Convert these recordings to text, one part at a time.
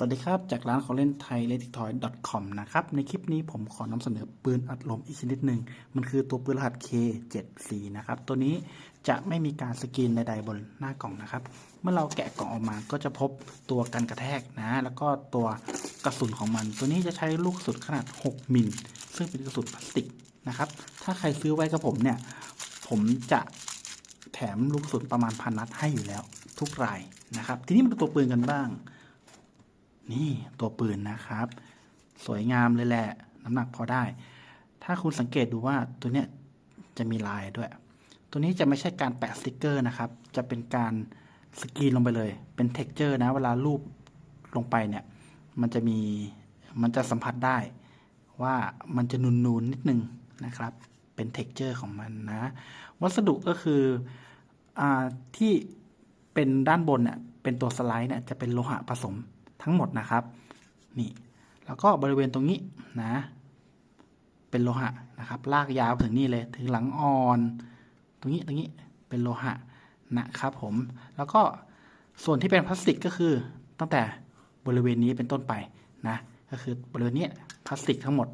สวัสดีครับ จากร้านของเล่นไทย l e t i c t o y c o m นะครับ ในคลิปนี้ผมขอนำเสนอปืนอัดลมอีกชนิดหนึ่ง มันคือตัวปืนรหัส K74 นะครับ ตัวนี้จะไม่มีการสกรีนใดๆบนหน้ากล่องนะครับ เมื่อเราแกะกล่องออกมาก็จะพบตัวกันกระแทกนะ แล้วก็ตัวกระสุนของมัน ตัวนี้จะใช้ลูกกระสุนขนาด 6 มิล ซึ่งเป็นกระสุนพลาสติกนะครับ ถ้าใครซื้อไว้กับผมเนี่ย ผมจะแถมลูกกระสุนประมาณพันนัดให้อยู่แล้ว ทุกรายนะครับ ทีนี้มาดูตัวปืนกันบ้าง นี่ตัวปืนนะครับ สวยงามเลยแหละ น้ำหนักพอได้ ถ้าคุณสังเกตดูว่าตัวเนี้ยจะมีลายด้วย ตัวนี้จะไม่ใช่การแปะสติกเกอร์นะครับ จะเป็นการสกรีนลงไปเลย เป็นเท็กเจอร์นะ เวลารูปลงไปเนี่ย มันจะมี มันจะสัมผัสได้ ว่ามันจะนูนๆนนิดนึงนะครับ เป็นเท็กเจอร์ของมันนะ วัสดุก็คืออที่เป็นด้านบนเนี่ย เป็นตัวสไลด์เนี่ย จะเป็นโลหะผสม ทั้งหมดนะครับนี่แล้วก็บริเวณตรงนี้นะเป็นโลหะนะครับลากยาวถึงนี่เลยถึงหลังอ่อน ตรงนี้ตรงนี้เป็นโลหะนะครับผมแล้วก็ส่วนที่เป็นพลาสติกก็คือตั้งแต่บริเวณนี้เป็นต้นไปนะก็คือบริเวณนี้พลาสติกทั้งหมด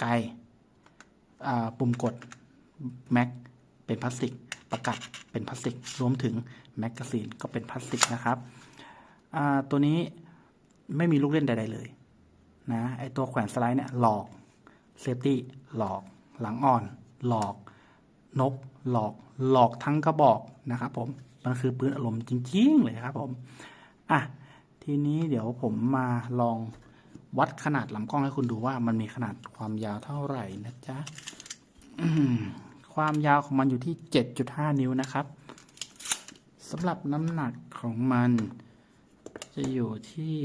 ไกปุ่มกดแม็กเป็นพลาสติกประกัดเป็นพลาสติกรวมถึงแมกกาซีนก็เป็นพลาสติกนะครับตัวนี้ ไม่มีลูกเล่นใดๆเลย นะไอตัวแขวนสไลด์เนี่ยหลอกเซฟตี้หลอก หลังอ่อน หลอก นก หลอก หลอกทั้งกระบอกนะครับผม มันคือปืนอารมณ์จริง ๆ เลยครับผม อะ ทีนี้เดี๋ยวผมมาลองวัดขนาดลำกล้องให้คุณดูว่ามันมีขนาดความยาวเท่าไหร่นะจ๊ะความยาวของมันอยู่ที่ 7.5 นิ้วนะครับสำหรับน้ำหนักของมัน จะอยู่ที่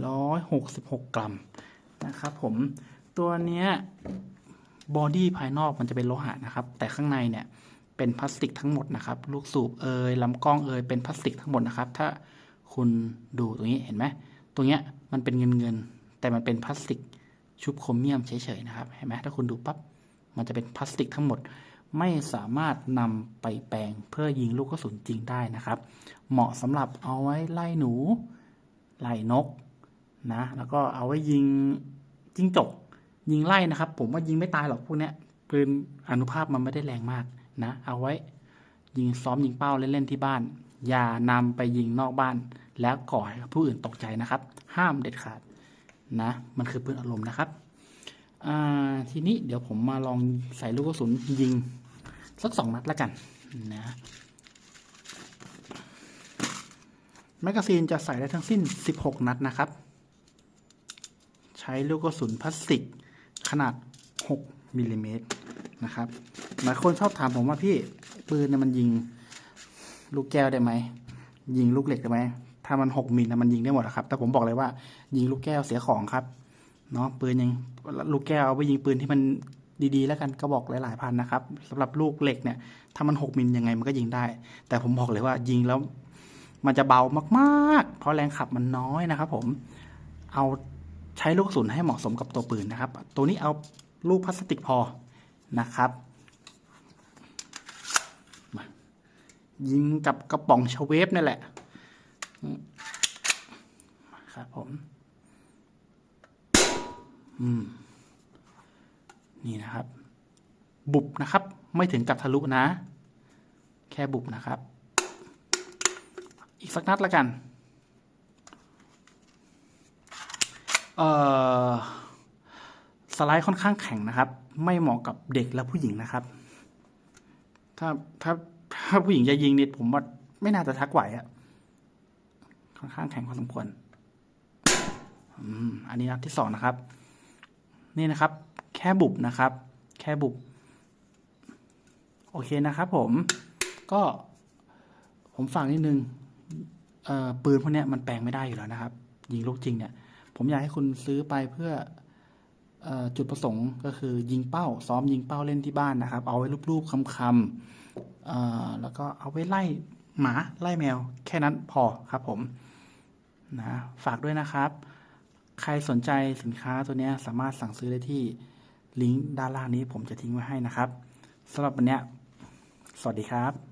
466 กรัมนะครับผมตัวเนี้ยบอดี้ภายนอกมันจะเป็นโลหะนะครับ แต่ข้างในเนี่ยเป็นพลาสติกทั้งหมดนะครับ ลูกสูบเอยลำกล้องเอยเป็นพลาสติกทั้งหมดนะครับ ถ้าคุณดูตรงนี้เห็นไหมตรงเนี้ยมันเป็นเงินเงินแต่มันเป็นพลาสติกชุบโครเมียมเฉยๆนะครับเห็นไหมถ้าคุณดูปั๊บมันจะเป็นพลาสติกทั้งหมด ไม่สามารถนำไปแปลงเพื่อยิงลูกกระสุนจริงได้นะครับ เหมาะสำหรับเอาไว้ไล่หนู ไล่นกนะ แล้วก็เอาไว้ยิงจิ้งจก ยิงไล่นะครับ ผมว่ายิงไม่ตายหรอกพวกเนี้ยปืนอนุภาพมันไม่ได้แรงมากนะ เอาไว้ ยิงซ้อมยิงเป้าเล่นๆที่บ้าน อย่านำไปยิงนอกบ้าน แล้วก่อให้ผู้อื่นตกใจนะครับ ห้ามเด็ดขาดนะ มันคือปืนอารมณ์นะครับทีนี้เดี๋ยวผมมาลองใส่ลูกกระสุนยิง สักสองนัดแล้วกันนะแมกกาซีนจะใส่ได้ทั้งสิ้น 16 นัดนะครับ ใช้ลูกกระสุนพลาสติกขนาด 6มิลลิเมตรนะครับหลายคนชอบถามผมว่าพี่ปืนเนี่ยมันยิงลูกแก้วได้ไหม ยิงลูกเหล็กได้ไหม ถ้ามัน 6มิลนะมันยิงได้หมดครับ แต่ผมบอกเลยว่ายิงลูกแก้วเสียของครับเนาะปืนยังลูกแก้วเอาไปยิงปืนที่มัน ดีๆ แล้วกันก็บอกหลายๆพันนะครับสำหรับลูกเหล็กเนี่ยถ้ามันหกมิลยังไงมันก็ยิงได้ แต่ผมบอกเลยว่ายิงแล้วมันจะเบามากๆ เพราะแรงขับมันน้อยนะครับ ผมเอาใช้ลูกกระสุนให้เหมาะสมกับตัวปืนนะครับ ตัวนี้เอาลูกพลาสติกพอนะครับมายิงกับกระป๋องชเวฟนี่แหละครับผม อืม นี่นะครับ บุบนะครับ ไม่ถึงกับทะลุนะ แค่บุบนะครับ อีกสักนัดละกัน เอ่อสไลด์ค่อนข้างแข็งนะครับ ไม่เหมาะกับเด็กและผู้หญิงนะครับ ถ้าถ้าถ้าผู้หญิงจะยิงนิดผมว่าไม่น่าจะทักไหวอะค่อนข้างแข็งพอสมควรอืมอันนี้นัดที่สองนะครับ นี่นะครับ แค่บุบนะครับ แค่บุบ โอเคนะครับผม ก็ผมฝากนิดนึงปืนพวกนี้มันแปลงไม่ได้อยู่แล้วนะครับ ยิงลูกจริงเนี่ย ผมอยากให้คุณซื้อไปเพื่ออจุดประสงค์ก็คือยิงเป้า ซ้อมยิงเป้าเล่นที่บ้านนะครับ เอาไว้รูปๆคำๆแล้วก็เอาไว้ไล่หมาไล่แมว แค่นั้นพอครับผมนะฝากด้วยนะครับ ใครสนใจสินค้าตัวนี้สามารถสั่งซื้อได้ที่ ลิงก์ด้านล่างนี้ผมจะทิ้งไว้ให้นะครับสำหรับวันนี้สวัสดีครับ